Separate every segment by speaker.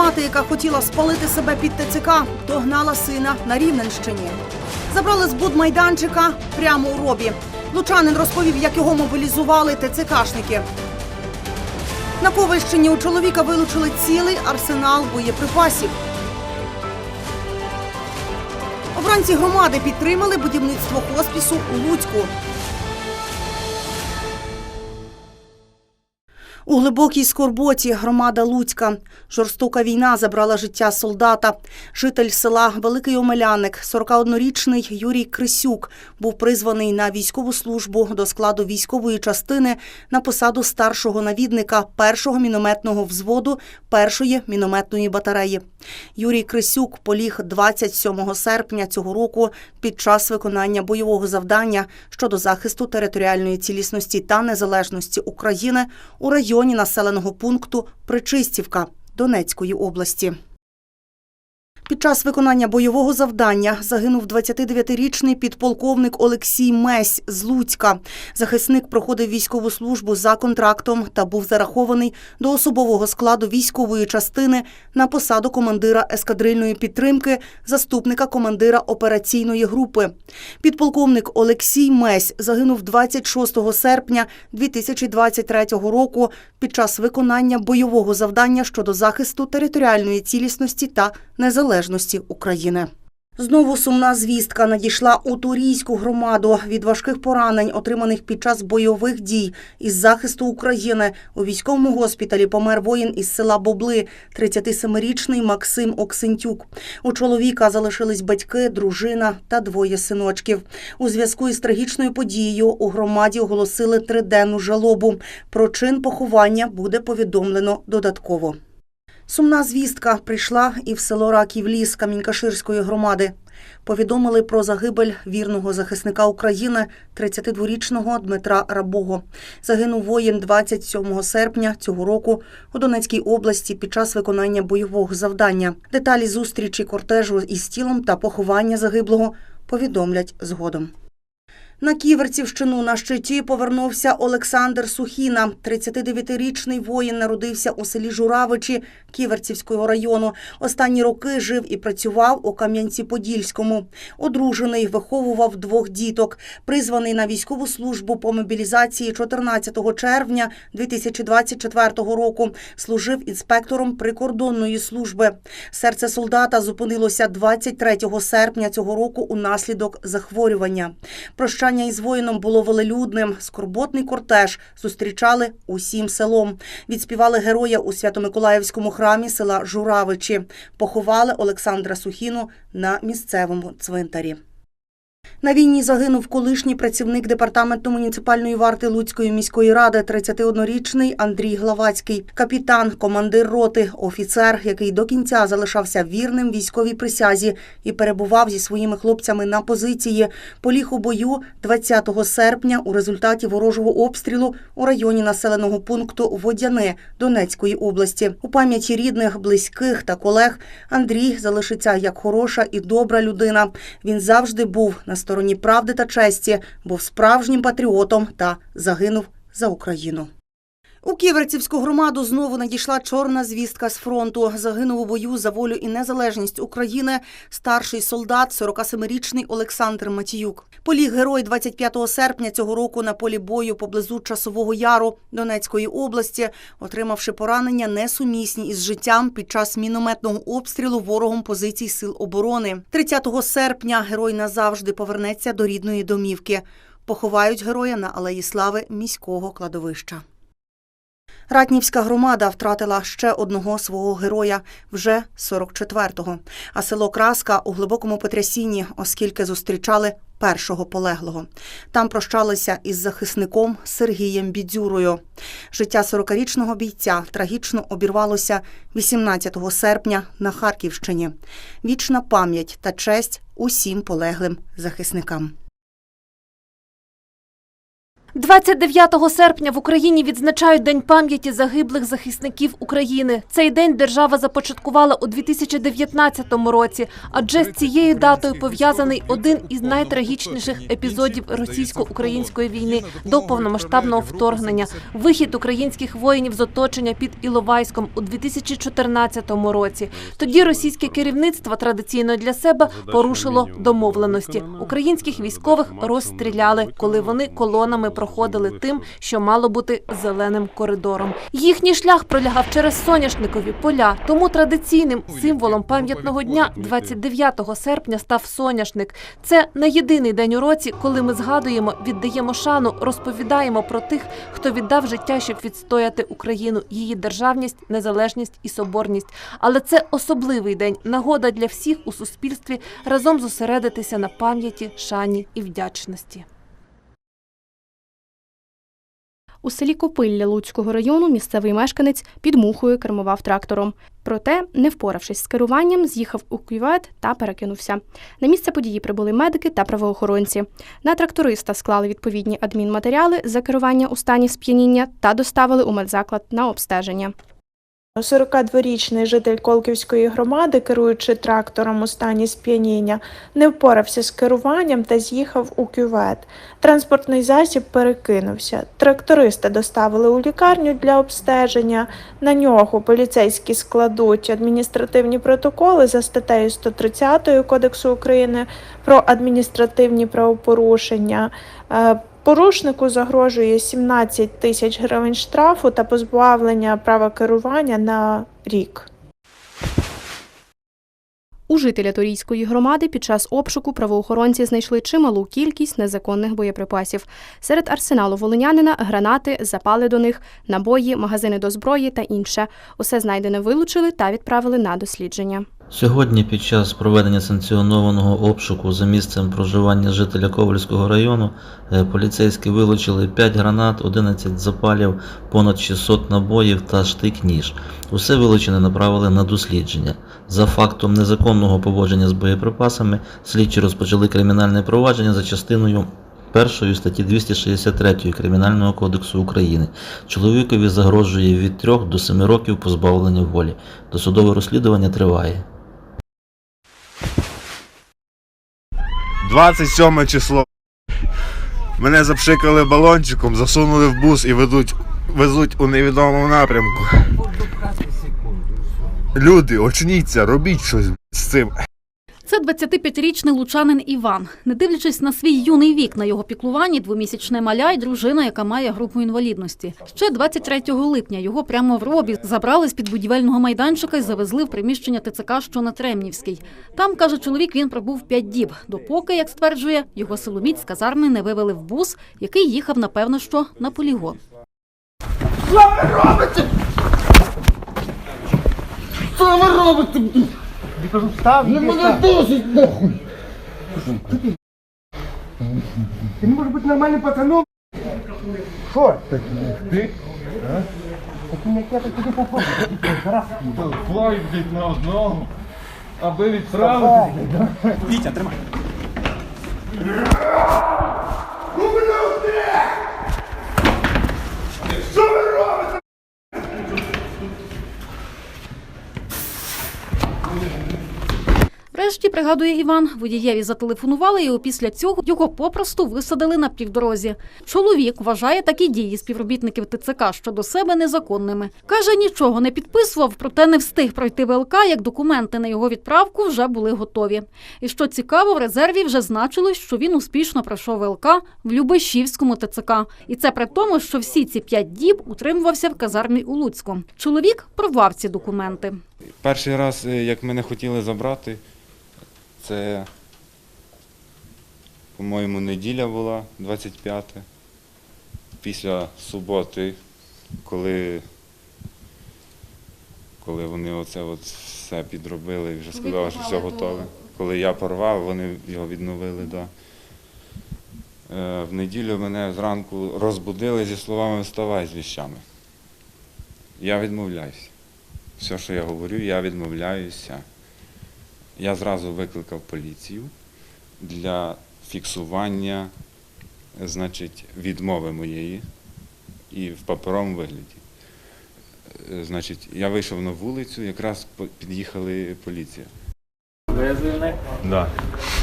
Speaker 1: Мати, яка хотіла спалити себе під ТЦК, догнала сина на Рівненщині. Забрали з будмайданчика прямо у робі. Лучанин розповів, як його мобілізували ТЦКшники. На Ковальщині у чоловіка вилучили цілий арсенал боєприпасів. Обранці громади підтримали будівництво хоспісу у Луцьку. У глибокій скорботі громада Луцька. Жорстока війна забрала життя солдата. Житель села Великий Омеляник, 41-річний Юрій Крисюк, був призваний на військову службу до складу військової частини на посаду старшого навідника першого мінометного взводу першої мінометної батареї. Юрій Крисюк поліг 27 серпня цього року під час виконання бойового завдання щодо захисту територіальної цілісності та незалежності України у районі населеного пункту Причистівка Донецької області. Під час виконання бойового завдання загинув 29-річний підполковник Олексій Месь з Луцька. Захисник проходив військову службу за контрактом та був зарахований до особового складу військової частини на посаду командира ескадрильної підтримки, заступника командира операційної групи. Підполковник Олексій Месь загинув 26 серпня 2023 року під час виконання бойового завдання щодо захисту територіальної цілісності та незалежності України. Знову сумна звістка надійшла у Турійську громаду від важких поранень, отриманих під час бойових дій із захисту України. У військовому госпіталі помер воїн із села Бобли, 37-річний Максим Оксентюк. У чоловіка залишились батьки, дружина та двоє синочків. У зв'язку із трагічною подією у громаді оголосили триденну жалобу. Про чин поховання буде повідомлено додатково. Сумна звістка прийшла і в село Раків-Ліс Камінькаширської громади. Повідомили про загибель вірного захисника України 32-річного Дмитра Рабого. Загинув воїн 27 серпня цього року у Донецькій області під час виконання бойового завдання. Деталі зустрічі кортежу із тілом та поховання загиблого повідомлять згодом. На Ківерцівщину на щиті повернувся Олександр Сухіна. 39-річний воїн народився у селі Журавичі Ківерцівського району. Останні роки жив і працював у Кам'янці-Подільському. Одружений, виховував двох діток. Призваний на військову службу по мобілізації 14 червня 2024 року. Служив інспектором прикордонної служби. Серце солдата зупинилося 23 серпня цього року унаслідок захворювання. Прощання із воїном було велелюдним. Скорботний кортеж зустрічали усім селом. Відспівали героя у Свято-Миколаївському храмі села Журавичі. Поховали Олександра Сухіну на місцевому цвинтарі. На війні загинув колишній працівник департаменту муніципальної варти Луцької міської ради, 31-річний Андрій Главацький, капітан, командир роти, офіцер, який до кінця залишався вірним військовій присязі і перебував зі своїми хлопцями на позиції. Поліг у бою 20 серпня у результаті ворожого обстрілу у районі населеного пункту Водяне Донецької області. У пам'яті рідних, близьких та колег Андрій залишиться як хороша і добра людина. Він завжди був на стороні правди та честі, був справжнім патріотом та загинув за Україну. У Ківерцівську громаду знову надійшла чорна звістка з фронту. Загинув у бою за волю і незалежність України старший солдат, 47-річний Олександр Матіюк. Поліг герой 25 серпня цього року на полі бою поблизу Часового Яру Донецької області, отримавши поранення несумісні із життям під час мінометного обстрілу ворогом позицій сил оборони. 30 серпня герой назавжди повернеться до рідної домівки. Поховають героя на Алеї Слави міського кладовища. Ратнівська громада втратила ще одного свого героя вже 44-го. А село Краска у глибокому потрясінні, оскільки зустрічали першого полеглого. Там прощалися із захисником Сергієм Бідзюрою. Життя 40-річного бійця трагічно обірвалося 18 серпня на Харківщині. Вічна пам'ять та честь усім полеглим захисникам.
Speaker 2: 29 серпня в Україні відзначають День пам'яті загиблих захисників України. Цей день держава започаткувала у 2019 році, адже з цією датою пов'язаний один із найтрагічніших епізодів російсько-української війни до повномасштабного вторгнення – вихід українських воїнів з оточення під Іловайськом у 2014 році. Тоді російське керівництво традиційно для себе порушило домовленості. Українських військових розстріляли, коли вони колонами проходили тим, що мало бути зеленим коридором. Їхній шлях пролягав через соняшникові поля. Тому традиційним символом пам'ятного дня 29 серпня став соняшник. Це не єдиний день у році, коли ми згадуємо, віддаємо шану, розповідаємо про тих, хто віддав життя, щоб відстояти Україну, її державність, незалежність і соборність. Але це особливий день, нагода для всіх у суспільстві разом зосередитися на пам'яті, шані і вдячності.
Speaker 3: У селі Копилля Луцького району місцевий мешканець під мухою кермував трактором. Проте, не впоравшись з керуванням, з'їхав у кювет та перекинувся. На місце події прибули медики та правоохоронці. На тракториста склали відповідні адмінматеріали за керування у стані сп'яніння та доставили у медзаклад на обстеження.
Speaker 4: 42-річний житель Колківської громади, керуючи трактором у стані сп'яніння, не впорався з керуванням та з'їхав у кювет. Транспортний засіб перекинувся. Тракториста доставили у лікарню для обстеження. На нього поліцейські складуть адміністративні протоколи за статтею 130 Кодексу України про адміністративні правопорушення. Порушнику загрожує 17 тисяч гривень штрафу та позбавлення права керування на рік.
Speaker 3: У жителя Торійської громади під час обшуку правоохоронці знайшли чималу кількість незаконних боєприпасів. Серед арсеналу волинянина гранати, запали до них, набої, магазини до зброї та інше. Усе знайдене вилучили та відправили на дослідження.
Speaker 5: Сьогодні під час проведення санкціонованого обшуку за місцем проживання жителя Ковальського району е, поліцейські вилучили 5 гранат, 11 запалів, понад 600 набоїв та штик-ніж. Усе вилучене направили на дослідження. За фактом незаконного поводження з боєприпасами слідчі розпочали кримінальне провадження за частиною першої статті 263 Кримінального кодексу України. Чоловікові загрожує від 3 до 7 років позбавлення волі. Досудове розслідування триває.
Speaker 6: 27 число. Мене запшикали балончиком, засунули в бус і ведуть, везуть у невідомому напрямку. Люди, очніться, робіть щось з цим.
Speaker 7: Це 25-річний лучанин Іван. Не дивлячись на свій юний вік, на його піклуванні двомісячне маля й дружина, яка має групу інвалідності. Ще 23 липня його прямо в робі забрали з під будівельного майданчика і завезли в приміщення ТЦК, що на Тремнівській. Там, каже чоловік, він пробув 5 діб, допоки, як стверджує, його силоміць з казарми не вивели в бус, який їхав, напевно, що на полігон.
Speaker 8: Що ви робите? Ну мене досить нахуй. Ти не можеш бути нормальним пацаном. Що? Ти? Таким як я, так тобі попробуй. Зараз.
Speaker 9: Флай, блядь, на одного, аби відправити.
Speaker 7: Врешті, пригадує Іван, водієві зателефонували, і після цього його попросту висадили на півдорозі. Чоловік вважає такі дії співробітників ТЦК щодо себе незаконними. Каже, нічого не підписував, проте не встиг пройти ВЛК, як документи на його відправку вже були готові. І що цікаво, в резерві вже значилось, що він успішно пройшов ВЛК в Любешівському ТЦК. І це при тому, що всі ці п'ять діб утримувався в казармі у Луцьку. Чоловік провав ці документи.
Speaker 10: Перший раз, е, як мене хотіли забрати, це, по-моєму, неділя була 25 після суботи, коли, коли вони оце от все підробили і вже сказали, що все готове. Коли я порвав, вони його відновили. Да. Е, В неділю мене зранку розбудили зі словами Вставай з віщами. Я відмовляюся. Все, що я говорю, я відмовляюся. Я зразу викликав поліцію для фіксування значить, відмови моєї і в паперовому вигляді. Е, Значить, я вийшов на вулицю, якраз під'їхали поліція.
Speaker 11: Ви заявник
Speaker 6: Да.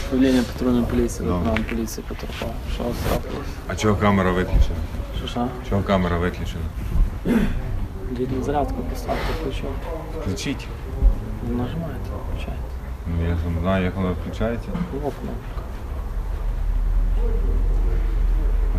Speaker 11: управління патрульної поліції,
Speaker 6: Да.
Speaker 11: лейтенант поліції Петропав. Що трапилось?
Speaker 6: А чого камера виключена?
Speaker 11: Що що?
Speaker 6: Чого камера виключена?
Speaker 11: Відну зарядку поставте, включив.
Speaker 6: Включіть.
Speaker 11: Нажимаєте,
Speaker 6: я ж не знаю, як воно включається.
Speaker 11: Окно.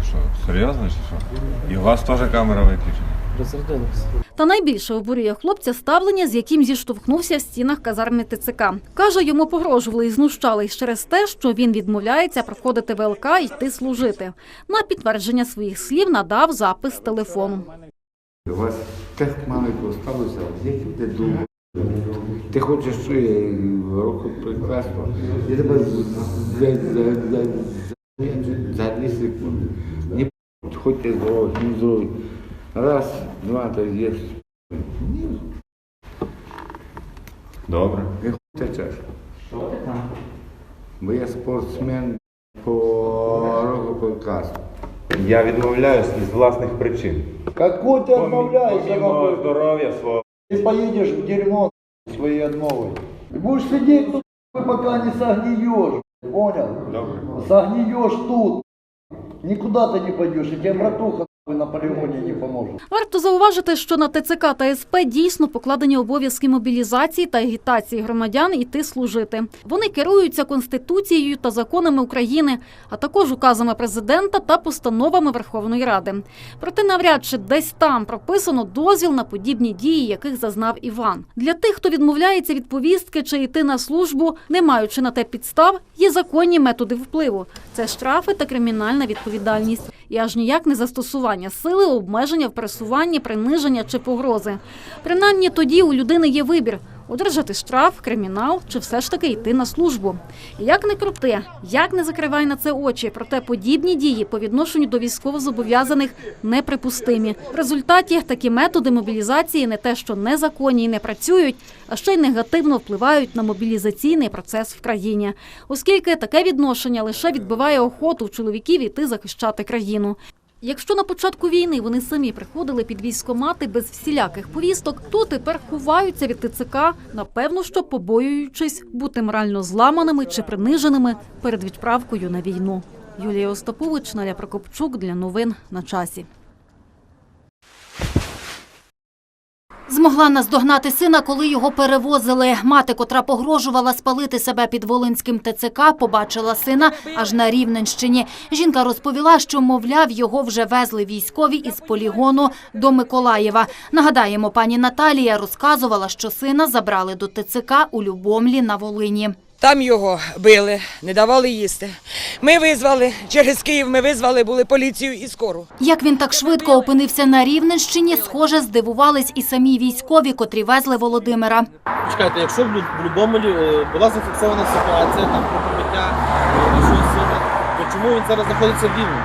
Speaker 6: А що, серйозно чи що? І у вас теж камера виключена?
Speaker 11: Розрядилися.
Speaker 7: Та найбільше обурює хлопця ставлення, з яким зіштовхнувся в стінах казарми ТЦК. Каже, йому погрожували і знущались через те, що він відмовляється проходити ВЛК і йти служити. На підтвердження своїх слів надав запис телефону.
Speaker 12: У вас так маленько сталося, як ти думаєш? Ти хочеш е, року прекрасно. Я тебе за, за, за, за, за дві секунди. Не п- хоч ти здоровий, не здоровий. Раз, два, три, є. Ні,
Speaker 6: Добре.
Speaker 12: і хуй течеш. Бо я спортсмен по року прекрасно.
Speaker 6: Я відмовляюсь із власних причин.
Speaker 8: Какой ты отмовляешься, какой?
Speaker 6: здоров'я свого.
Speaker 8: Ты поедешь в дерьмо своей отмовой. И будешь сидеть тут, пока не согниешь. Понял?
Speaker 6: Добре.
Speaker 8: Согниешь тут. Никуда ты не пойдешь. И тебе братуха на полигоне не поможет.
Speaker 7: Варто зауважити, що на ТЦК та СП дійсно покладені обов'язки мобілізації та агітації громадян іти служити. Вони керуються конституцією та законами України, а також указами президента та постановами Верховної Ради. Проте навряд чи десь там прописано дозвіл на подібні дії, яких зазнав Іван. Для тих, хто відмовляється від повістки чи йти на службу, не маючи на те підстав, є законні методи впливу. Це штрафи та кримінальна відповідальність, і аж ніяк не застосування сили, обмеження в пересуванні, приниження чи погрози. Принаймні тоді у людини є вибір. Одержати штраф, кримінал чи все ж таки йти на службу. Як не крути, як не закривай на це очі, проте подібні дії по відношенню до військовозобов'язаних неприпустимі. В результаті такі методи мобілізації не те, що незаконні і не працюють, а ще й негативно впливають на мобілізаційний процес в країні, оскільки таке відношення лише відбиває охоту чоловіків іти захищати країну. Якщо на початку війни вони самі приходили під військомати без всіляких повісток, то тепер ховаються від ТЦК, напевно, що побоюючись бути морально зламаними чи приниженими перед відправкою на війну. Юлія Остапович, Наля Прокопчук для новин на часі.
Speaker 13: Змогла наздогнати сина, коли його перевозили. Мати, котра погрожувала спалити себе під Волинським ТЦК, побачила сина аж на Рівненщині. Жінка розповіла, що, мовляв, його вже везли військові із полігону до Миколаєва. Нагадаємо, пані Наталія розказувала, що сина забрали до ТЦК у Любомлі на Волині.
Speaker 14: Там його били, не давали їсти. Ми визвали, через Київ ми визвали були поліцію і скору.
Speaker 13: Як він так швидко опинився на Рівненщині, схоже, здивувались і самі військові, котрі везли Володимира.
Speaker 11: Чекайте, якщо в Лю- в Любомелі е, була зафіксована ситуація там про побиття е, то чому він зараз знаходиться в Рівні?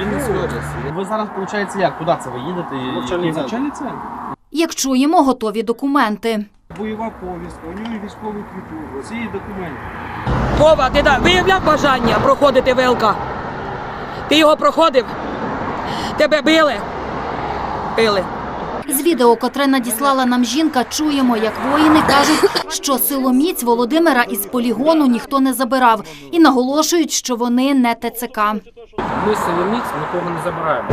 Speaker 11: Він не сьогодні. Ви зараз, виходить, як? Куди це ви їдете? Навчальний центр.
Speaker 13: Як чуємо, готові документи.
Speaker 11: Бойова повістка, у нього військовий квиток, є документи.
Speaker 14: Вова, ти да, виявляв бажання проходити ВЛК? Ти його проходив? Тебе били? Били.
Speaker 13: З відео, котре надіслала нам жінка, чуємо, як воїни кажуть, що силоміць Володимира із полігону ніхто не забирав і наголошують, що вони не ТЦК.
Speaker 11: Ми силоміць нікого не забираємо.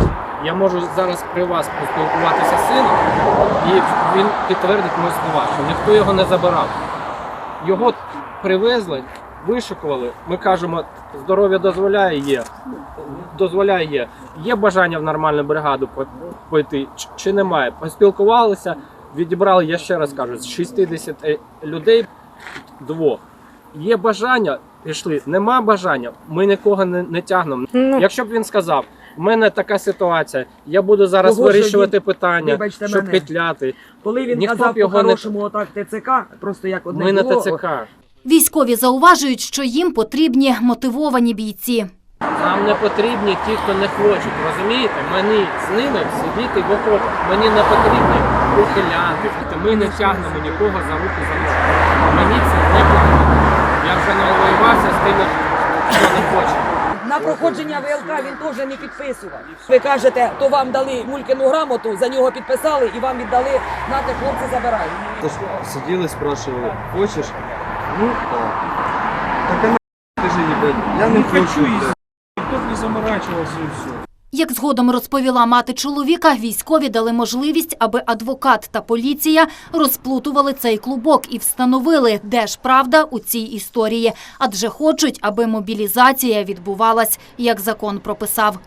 Speaker 11: Я можу зараз при вас поспілкуватися з сином, і він підтвердить мої слова, що ніхто його не забирав. Його привезли, вишикували. Ми кажемо, здоров'я дозволяє є. Дозволяє є. Є бажання в нормальну бригаду пойти чи- немає. Поспілкувалися, відібрали, я ще раз кажу, з 60 е, людей двох. Є бажання, пішли. Нема бажання, ми нікого не, не тягнемо. Якщо б він сказав, в мене така ситуація, я буду зараз
Speaker 14: Того,
Speaker 11: вирішувати питання,
Speaker 14: вибачте
Speaker 11: щоб
Speaker 14: мене,
Speaker 11: петляти.
Speaker 14: Коли
Speaker 11: він Ніхто казав б його не- по-хорошому
Speaker 14: отак ТЦК, просто як одне
Speaker 11: Ми на ТЦК.
Speaker 13: Військові зауважують, що їм потрібні мотивовані бійці.
Speaker 11: Нам не потрібні ті, хто не хочуть. Розумієте? Мені з ними сидіти в окопах. Мені не потрібні ухилянти. Ми не тягнемо нікого за руки за ноги. Мені це не потрібно. Я вже не воювався з тими, хто не хоче.
Speaker 14: На проходження ВЛК він теж не підписував. Ви кажете, то вам дали мулькину грамоту, за нього підписали і вам віддали, нате хлопці забирають.
Speaker 15: Сиділи, спрашивали, хочеш? Ну, так. Так а скажи, я не хочу. Ніхто б не заморачувався і все.
Speaker 13: Як згодом розповіла мати чоловіка, військові дали можливість, аби адвокат та поліція розплутували цей клубок і встановили, де ж правда у цій історії. Адже хочуть, аби мобілізація відбувалась, як закон прописав.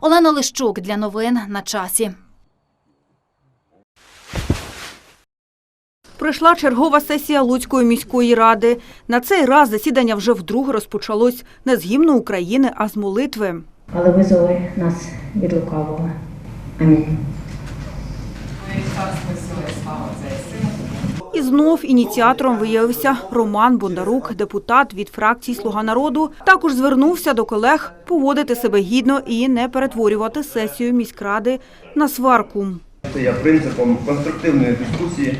Speaker 13: Олена Лищук для новин на часі.
Speaker 16: Прийшла чергова сесія Луцької міської ради. На цей раз засідання вже вдруге розпочалось не з гімну України, а з молитви.
Speaker 17: але визволи нас від лукавого. Амінь.
Speaker 16: І знов ініціатором виявився Роман Бондарук, депутат від фракції Слуга народу. Також звернувся до колег поводити себе гідно і не перетворювати сесію міськради на сварку.
Speaker 9: Це є принципом конструктивної дискусії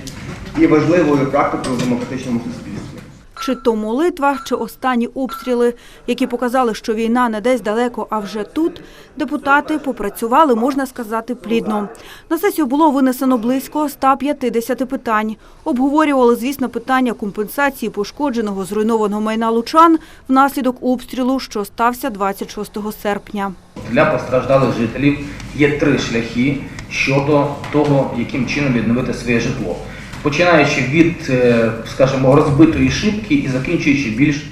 Speaker 9: і важливою практикою в демократичному суспільстві.
Speaker 16: Чи то молитва, чи останні обстріли, які показали, що війна не десь далеко, а вже тут, депутати попрацювали, можна сказати, плідно. На сесію було винесено близько 150 питань. Обговорювали, звісно, питання компенсації пошкодженого зруйнованого майна лучан внаслідок обстрілу, що стався 26 серпня.
Speaker 18: Для постраждалих жителів є три шляхи щодо того, яким чином відновити своє житло. Починаючи від, е, скажімо, розбитої шибки і закінчуючи більш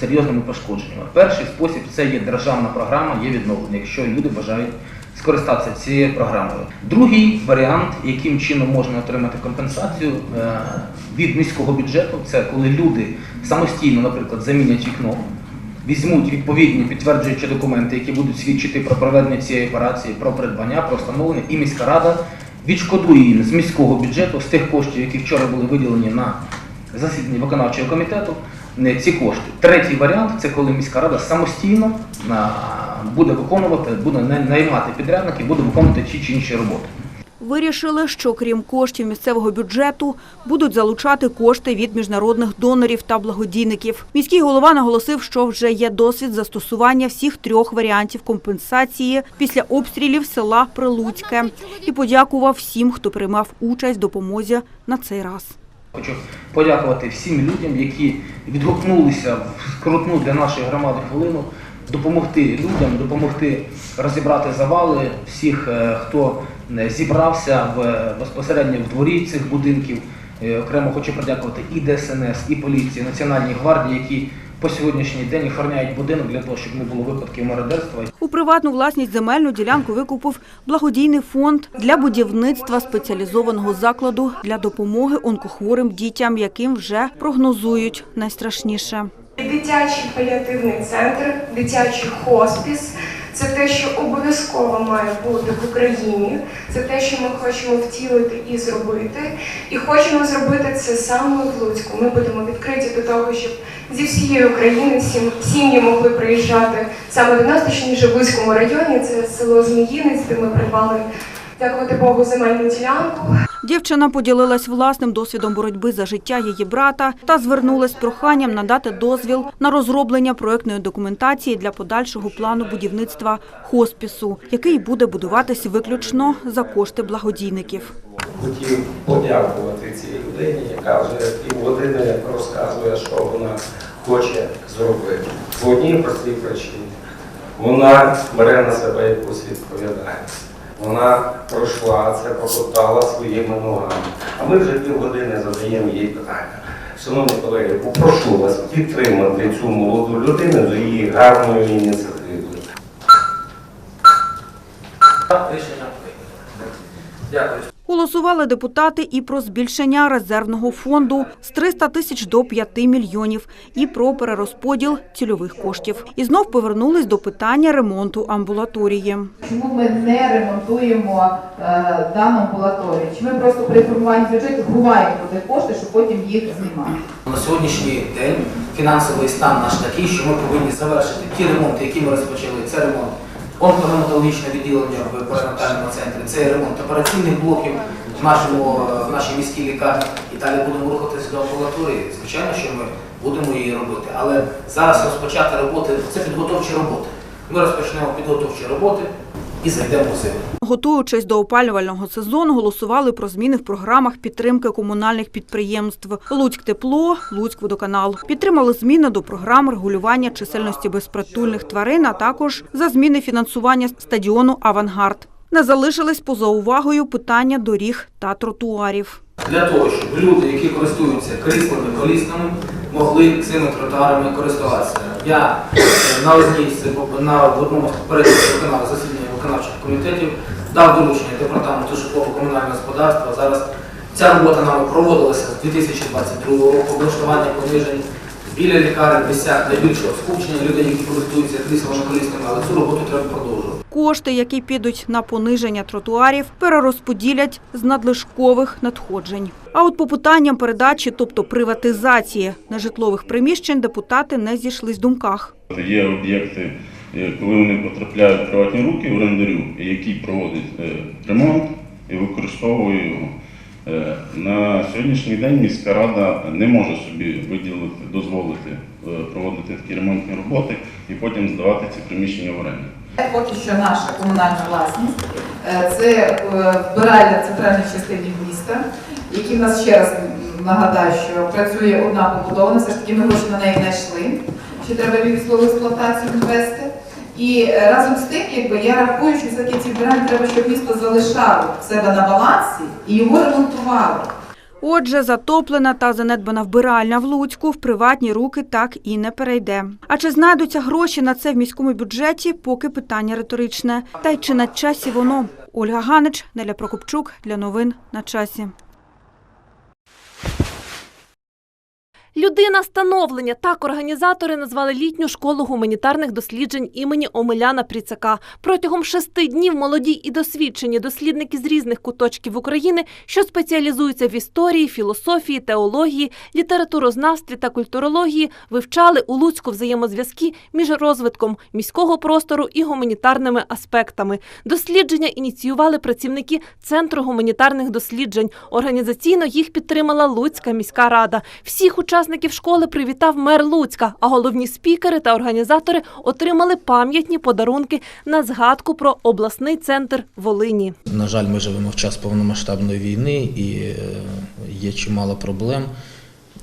Speaker 18: серйозними пошкодженнями. Перший спосіб це є державна програма, є відновлення, якщо люди бажають скористатися цією програмою. Другий варіант, яким чином можна отримати компенсацію е, від міського бюджету, це коли люди самостійно, наприклад, замінять вікно, візьмуть відповідні підтверджуючі документи, які будуть свідчити про проведення цієї операції, про придбання, про встановлення, і міська рада відшкодує їм з міського бюджету, з тих коштів, які вчора були виділені на засіданні виконавчого комітету, ці кошти. Третій варіант це коли міська рада самостійно буде виконувати, буде най- наймати підрядників, буде виконувати ті чи інші роботи.
Speaker 16: Вирішили, що крім коштів місцевого бюджету будуть залучати кошти від міжнародних донорів та благодійників. Міський голова наголосив, що вже є досвід застосування всіх трьох варіантів компенсації після обстрілів села Прилуцьке і подякував всім, хто приймав участь в допомозі на цей раз.
Speaker 18: Хочу подякувати всім людям, які відгукнулися в скрутну для нашої громади хвилину, допомогти людям, допомогти розібрати завали всіх, е, хто зібрався в, безпосередньо в дворі цих будинків. Е, Окремо хочу подякувати і ДСНС, і поліції, Національній гвардії, які по сьогоднішній день охороняють будинок для того, щоб не було випадків мародерства.
Speaker 16: У приватну власність земельну ділянку викупив благодійний фонд для будівництва спеціалізованого закладу для допомоги онкохворим дітям, яким вже прогнозують найстрашніше.
Speaker 19: Дитячий паліативний центр, дитячий хоспіс це те, що обов'язково має бути в Україні. Це те, що ми хочемо втілити і зробити. І хочемо зробити це саме в Луцьку. Ми будемо відкриті до того, щоб зі всієї України сім'ї могли приїжджати саме до нас, точніше в Луцькому районі. Це село Зміїнець, де ми придбали, дякувати Богу, земельну ділянку.
Speaker 16: Дівчина поділилась власним досвідом боротьби за життя її брата та звернулась з проханням надати дозвіл на розроблення проектної документації для подальшого плану будівництва хоспісу, який буде будуватись виключно за кошти благодійників.
Speaker 20: хотів подякувати цій людині, яка вже півгодини розказує, що вона хоче зробити. По одній простій причині. Вона бере на себе якусь відповідальність. Вона пройшла це, покотала своїми ногами. А ми вже півгодини задаємо їй питання. Шановні колеги, попрошу вас підтримати цю молоду людину з її гарною ініціативою.
Speaker 18: Рішення. Дякую.
Speaker 16: Голосували депутати і про збільшення резервного фонду з 300 тисяч до 5 мільйонів і про перерозподіл цільових коштів. І знов повернулись до питання ремонту амбулаторії.
Speaker 21: Чому ми не ремонтуємо е, дану амбулаторію? Чи ми просто при формуванні бюджету ховаємо туди кошти, щоб потім їх знімати?
Speaker 18: На сьогоднішній день фінансовий стан наш такий, що ми повинні завершити ті ремонти, які ми розпочали. Це ремонт онкогематологічне відділення в перинатальному центрі, це ремонт операційних блоків в, нашому, в нашій міській лікарні. І далі будемо рухатися до амбулаторії. Звичайно, що ми будемо її робити. Але зараз розпочати роботи це підготовчі роботи. Ми розпочнемо підготовчі роботи і зайдемо зиму.
Speaker 16: Готуючись до опалювального сезону, голосували про зміни в програмах підтримки комунальних підприємств Луцьк тепло, Луцьк водоканал. Підтримали зміни до програм регулювання чисельності безпритульних тварин, а також за зміни фінансування стадіону Авангард. Не залишились поза увагою питання доріг та тротуарів.
Speaker 18: Для того, щоб люди, які користуються кріслами колісними, могли цими тротуарами користуватися. Я е, на одній на одному з попередніх виконав засідання виконавчих комітетів дав доручення департаменту житлово-комунального господарства. Зараз ця робота нами проводилася з 2022 року, облаштування понижень біля лікарень, місцях найбільшого скупчення людей, які користуються кріслами колісними, але цю роботу треба продовжувати.
Speaker 16: Кошти, які підуть на пониження тротуарів, перерозподілять з надлишкових надходжень. А от по питанням передачі, тобто приватизації нежитлових приміщень, депутати не зійшлись в думках.
Speaker 22: Є об'єкти, коли вони потрапляють в приватні руки орендарю, який проводить е, ремонт і використовує його. Е, На сьогоднішній день міська рада не може собі виділити, дозволити е, проводити такі ремонтні роботи і потім здавати ці приміщення в оренду.
Speaker 21: Поки що наша комунальна власність е, це е, вбиральня в центральній частині міста, які в нас ще раз нагадаю, що працює одна побудова, все ж таки ми гроші на неї знайшли, що треба в експлуатацію ввести. І е, разом з тим, якби я рахую, що все-таки ці вбиральні треба, щоб місто залишало себе на балансі і його ремонтувало.
Speaker 16: Отже, затоплена та занедбана вбиральня в Луцьку в приватні руки так і не перейде. А чи знайдуться гроші на це в міському бюджеті, поки питання риторичне. Та й чи на часі воно? Ольга Ганич, Неля Прокопчук для новин на часі.
Speaker 2: Людина становлення так організатори назвали літню школу гуманітарних досліджень імені Омеляна Пріцака. Протягом шести днів молоді і досвідчені дослідники з різних куточків України, що спеціалізуються в історії, філософії, теології, літературознавстві та культурології, вивчали у Луцьку взаємозв'язки між розвитком міського простору і гуманітарними аспектами. Дослідження ініціювали працівники Центру гуманітарних досліджень. Організаційно їх підтримала Луцька міська рада. Всіх учасників школи привітав мер Луцька, а головні спікери та організатори отримали пам'ятні подарунки на згадку про обласний центр Волині.
Speaker 23: На жаль, ми живемо в час повномасштабної війни і е, є чимало проблем.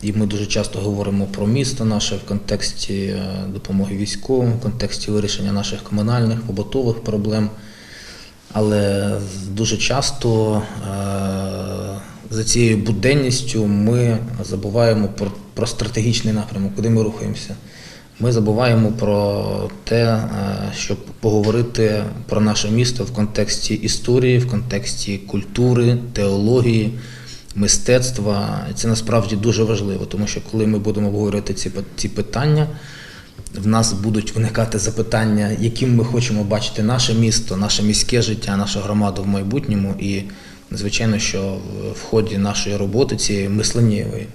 Speaker 23: І ми дуже часто говоримо про місто наше в контексті е, допомоги військовим, в контексті вирішення наших комунальних, побутових проблем. Але дуже часто е, за цією буденністю ми забуваємо про, про стратегічний напрямок, куди ми рухаємося. Ми забуваємо про те, е, щоб поговорити про наше місто в контексті історії, в контексті культури, теології, мистецтва. Це насправді дуже важливо, тому що коли ми будемо обговорювати ці, ці питання, в нас будуть виникати запитання, яким ми хочемо бачити наше місто, наше міське життя, нашу громаду в майбутньому. І звичайно, що в ході нашої роботи, цієї мисленнєвої,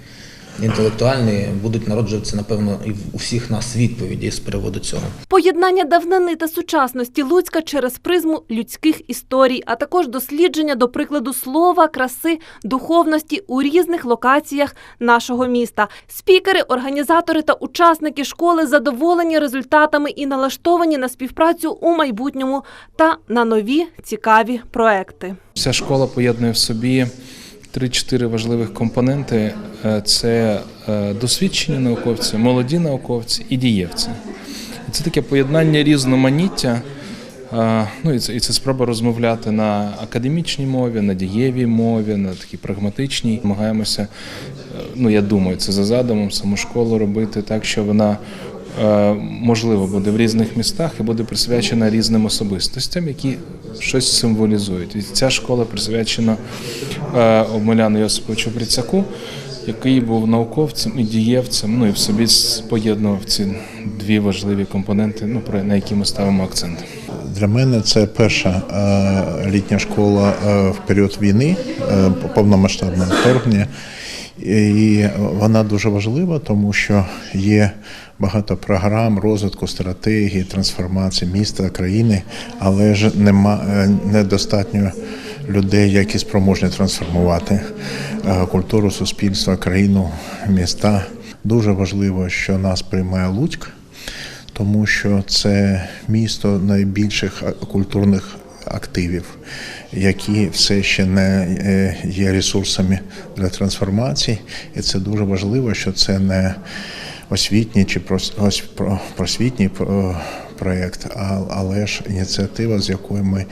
Speaker 23: інтелектуальної, будуть народжуватися, напевно, і в- у всіх нас відповіді з приводу цього.
Speaker 2: Поєднання давнини та сучасності Луцька через призму людських історій, а також дослідження до прикладу слова, краси, духовності у різних локаціях нашого міста. Спікери, організатори та учасники школи задоволені результатами і налаштовані на співпрацю у майбутньому та на нові цікаві проекти.
Speaker 24: Ця школа поєднує в собі три-чотири важливих компоненти: Е, це е, досвідчені науковці, молоді науковці і дієвці. Це таке поєднання різноманіття. е, Ну і це, і це спроба розмовляти на академічній мові, на дієвій мові, на такій прагматичній. Намагаємося, ну я думаю, це за задумом саму школу робити так, що вона можливо буде в різних містах і буде присвячена різним особистостям, які щось символізують. І ця школа присвячена е, Омеляну Йосиповичу Брицяку, який був науковцем і дієвцем, ну і в собі поєднував ці дві важливі компоненти, ну про на які ми ставимо акцент.
Speaker 25: Для мене це перша е, літня школа е, в період війни, е, повномасштабного вторгнення. І вона дуже важлива, тому що є багато програм розвитку стратегії, трансформації міста, країни, але ж нема е, недостатньо людей, які спроможні трансформувати е, культуру, суспільство, країну, міста. Дуже важливо, що нас приймає Луцьк тому що це місто найбільших культурних активів, які все ще не е, є ресурсами для трансформації, і це дуже важливо, що це не освітній чи прос- просвітній е, проєкт, але ж ініціатива, з якою ми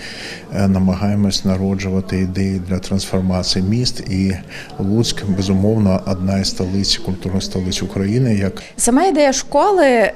Speaker 25: е, намагаємось народжувати ідеї для трансформації міст. І Луцьк, безумовно, одна із столиць, культурних столиць України, як
Speaker 26: Сама ідея школи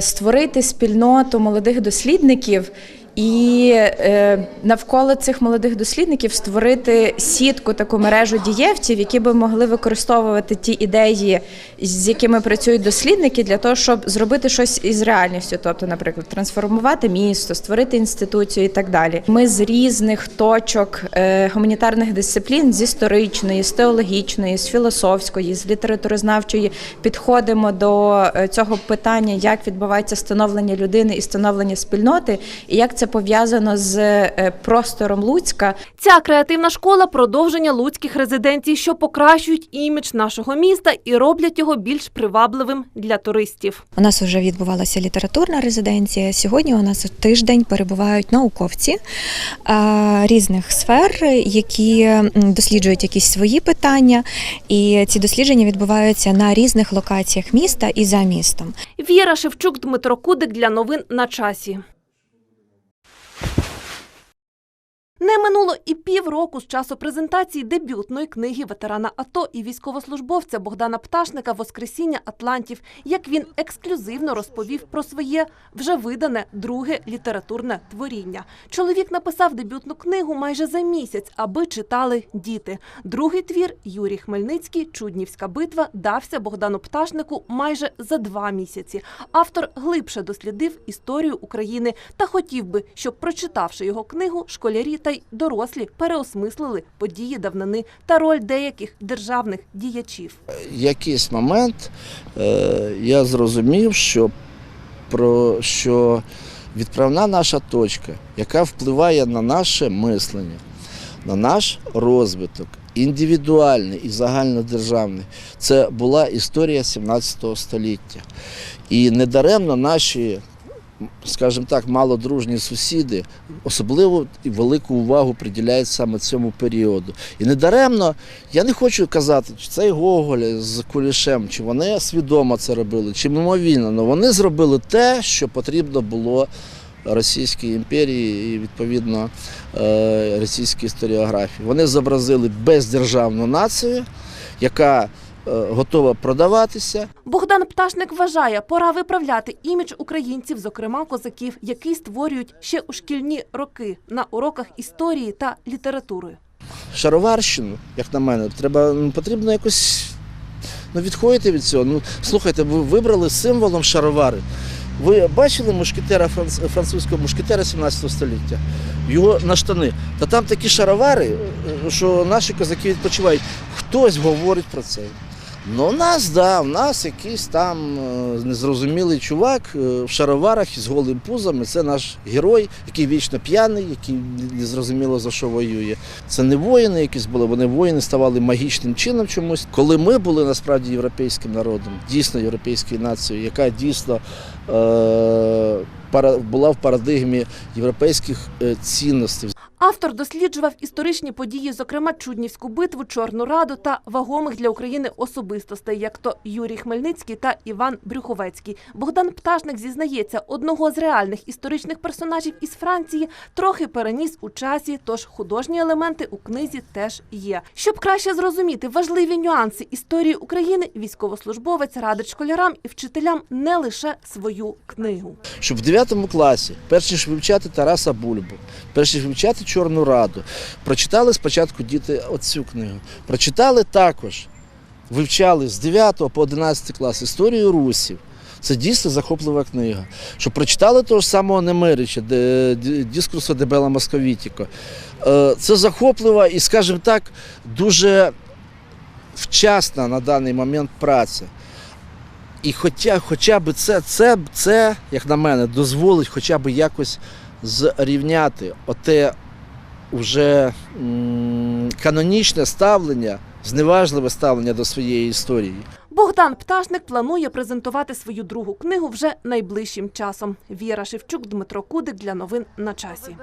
Speaker 26: створити спільноту молодих дослідників. І е, навколо цих молодих дослідників створити сітку, таку мережу дієвців, які би могли використовувати ті ідеї, з якими працюють дослідники, для того, щоб зробити щось із реальністю, тобто, наприклад, трансформувати місто, створити інституцію і так далі. Ми з різних точок е, гуманітарних дисциплін, з історичної, з теологічної, з філософської, з літературознавчої підходимо до е, цього питання, як відбувається становлення людини і становлення спільноти, і як це пов'язано з е, простором Луцька.
Speaker 2: Ця креативна школа продовження луцьких резиденцій, що покращують імідж нашого міста і роблять його більш привабливим для туристів.
Speaker 27: У нас вже відбувалася літературна резиденція. Сьогодні у нас тиждень перебувають науковці різних сфер, які досліджують якісь свої питання, і ці дослідження відбуваються на різних локаціях міста і за містом.
Speaker 2: Віра Шевчук, Дмитро Кудик для новин на часі. Не минуло і півроку з часу презентації дебютної книги ветерана АТО і військовослужбовця Богдана Пташника Воскресіння Атлантів, як він ексклюзивно розповів про своє вже видане друге літературне творіння. Чоловік написав дебютну книгу майже за місяць, аби читали діти. Другий твір Юрій Хмельницький Чуднівська битва дався Богдану Пташнику майже за два місяці. Автор глибше дослідив історію України та хотів би, щоб прочитавши його книгу, школярі та й дорослі переосмислили події давнини та роль деяких державних діячів.
Speaker 28: якийсь момент е, я зрозумів, що, про, що відправна наша точка, яка впливає на наше мислення, на наш розвиток, індивідуальний і загальнодержавний, це була історія 17 століття. І недаремно наші скажімо так, малодружні сусіди особливо і велику увагу приділяють саме цьому періоду. І недаремно, я не хочу казати, чи це Гоголь з Кулішем, чи вони свідомо це робили, чи мимовільно, але вони зробили те, що потрібно було Російській імперії і відповідно е, російській історіографії. Вони зобразили бездержавну націю, яка готова продаватися,
Speaker 2: Богдан Пташник вважає, пора виправляти імідж українців, зокрема козаків, який створюють ще у шкільні роки на уроках історії та літератури.
Speaker 28: шароварщину, як на мене, треба ну, потрібно якось ну, відходити від цього. Ну, слухайте, ви вибрали символом шаровари. Ви бачили мушкетера франц- французького мушкетера 17 століття? Його на штани. Та там такі шаровари, е, що наші козаки відпочивають. Хтось говорить про це. Ну, у нас, да, у нас якийсь там е, незрозумілий чувак е, в шароварах із голим пузом. І Це наш герой, який вічно п'яний, який незрозуміло за що воює. Це не воїни якісь були, вони воїни ставали магічним чином чомусь. Коли ми були насправді європейським народом, дійсно європейською нацією, яка дійсно е, була в парадигмі європейських е, цінностей.
Speaker 2: Автор досліджував історичні події, зокрема Чуднівську битву, Чорну Раду та вагомих для України особистостей, як то Юрій Хмельницький та Іван Брюховецький. Богдан Пташник зізнається, одного з реальних історичних персонажів із Франції трохи переніс у часі, тож художні елементи у книзі теж є. Щоб краще зрозуміти важливі нюанси історії України, військовослужбовець радить школярам і вчителям не лише свою книгу.
Speaker 28: щоб в 9 класі, перш ніж вивчати Тараса Бульбу, перш ніж вивчати Чорну Раду, прочитали спочатку діти оцю книгу. Прочитали також, вивчали з 9 по 11 клас історію русів. Це дійсно захоплива книга. Щоб прочитали того ж самого Немирича, дискурсу де Бела Московітіко. Е, Це захоплива і, скажімо так, дуже вчасна на даний момент праця. І хоча, хоча б це, це, це, як на мене, дозволить хоча б якось зрівняти оте вже канонічне ставлення зневажливе ставлення до своєї історії.
Speaker 2: Богдан Пташник планує презентувати свою другу книгу вже найближчим часом. Віра Шевчук, Дмитро Кудик для новин на часі.